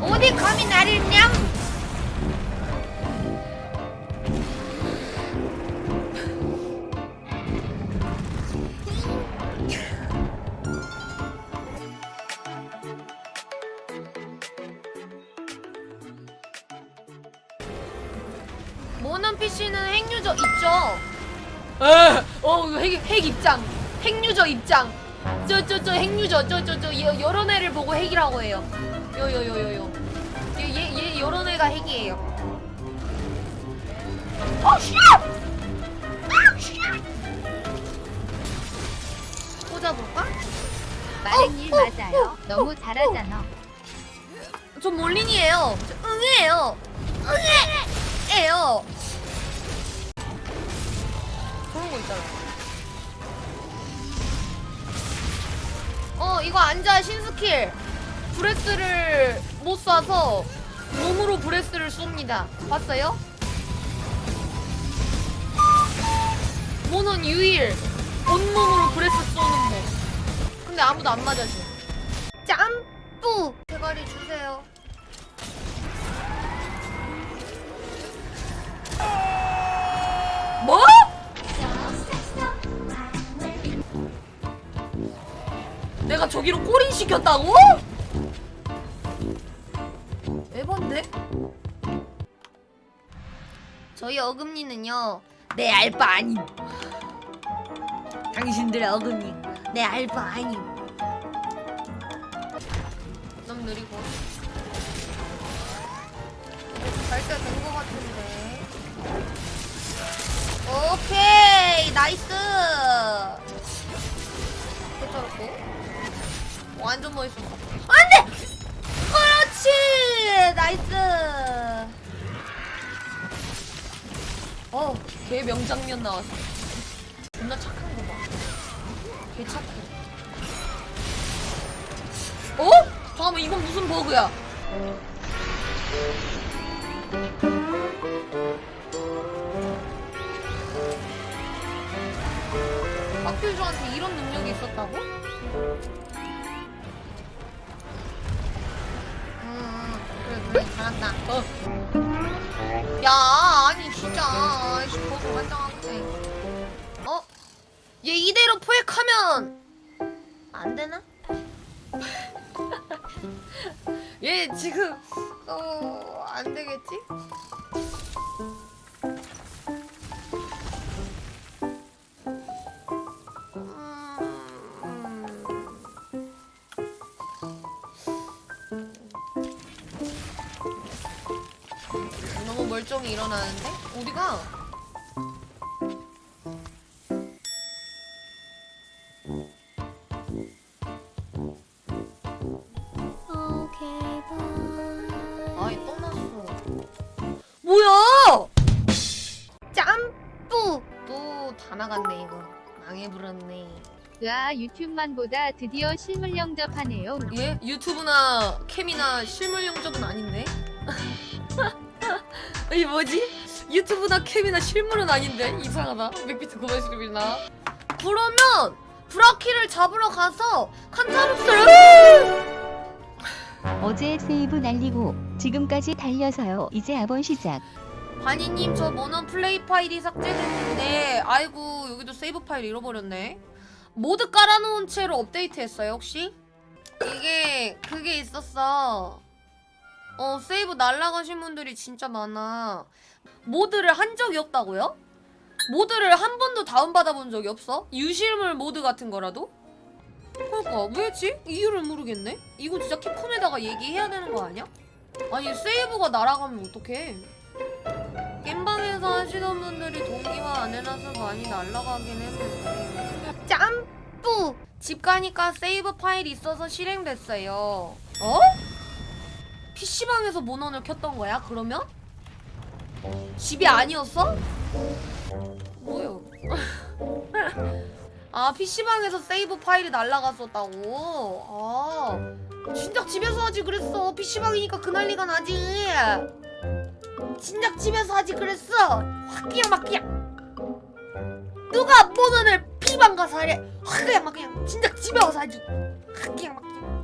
어디 감히 나를 냠? 모는 PC는 핵유저 있죠? 에, 어, 핵, 핵 입장. 핵유저 입장. 저, 저, 저, 핵유저. 저, 저, 저, 여, 여러 애를 보고 핵이라고 해요. 요, 요, 요, 요, 요. 얘, 얘, 얘, 여러 애가 핵이에요. 어, 씨! 아, 씨! 꽂아볼까? 어, 어, 맞아요. 어, 너무 어, 잘하잖아. 전 몰린이에요. 저 응애예요. 응애예요. 그런 거 있잖아. 이거 앉아 신스킬. 브레스를 못 쏴서 몸으로 브레스를 쏩니다. 봤어요? 모는 유일 온몸으로 브레스 쏘는 모. 근데 아무도 안 맞아줘. 짬뿌 대가리 주세요. 내가 저기로 꼬린 시켰다고? 에반데? 저희 어금니는요 내 알바 아님. 당신들의 어금니 내 알바 아님. 너무 느리고. 잘때 된거 같은데. 오케이 나이스. 괜찮았고 완전 멋있었어. 안 돼! 그렇지! 나이스! 어 개 명장면 나왔어. 존나 착한 거 봐 개 착해. 어? 잠깐만 이건 무슨 버그야? 박필주한테 이런 능력이 있었다고? 잘한다. 어. 야, 아니, 진짜. 아이씨, 버그 환장하겠네. 어? 얘 이대로 포획하면 안 되나? 얘 지금, 어, 안 되겠지? 멀쩡히 일어나는데? 어디가? 아이 떠났어 뭐야 짬뿌 또 다 나갔네 이거 망해버렸네 으아 유튜브만 보다 드디어 실물 영접하네요. 예? 유튜브나 캠이나 실물 영접은 아닌데? 이 뭐지? 유튜브나 캠이나 실물은 아닌데? 이상하다. 맥비트 고발시름이나 그러면 브라키를 잡으러 가서 칸타로스를 어제 세이브 날리고 지금까지 달려서요. 이제 아본 시작. 바니님 저 모넌 플레이 파일이 삭제됐는데 아이고 여기도 세이브 파일 잃어버렸네 모드 깔아놓은 채로 업데이트했어요 혹시? 이게 그게 있었어 어 세이브 날라가신 분들이 진짜 많아 모드를 한 적이 없다고요? 모드를 한 번도 다운받아본 적이 없어? 유실물 모드 같은 거라도? 그러니까 왜지? 이유를 모르겠네 이거 진짜 캡콤에다가 얘기해야 되는 거 아니야? 아니 세이브가 날아가면 어떡해 겜방에서 하시던 분들이 안 해놔서 많이 날라가긴 했는데 짬뿌! 집 가니까 세이브 파일이 있어서 실행됐어요 어? PC방에서 모넌을 켰던 거야 그러면? 집이 아니었어? 뭐요? 아 PC방에서 세이브 파일이 날라갔었다고? 아 진작 집에서 하지 그랬어. PC방이니까 그 난리가 나지. 진작 집에서 하지 그랬어. 확 그냥 막 그냥 누가 모넌을 피방 가서 하래 확 그냥 막 그냥 진작 집에 와서 하지. 확 그냥 막 그냥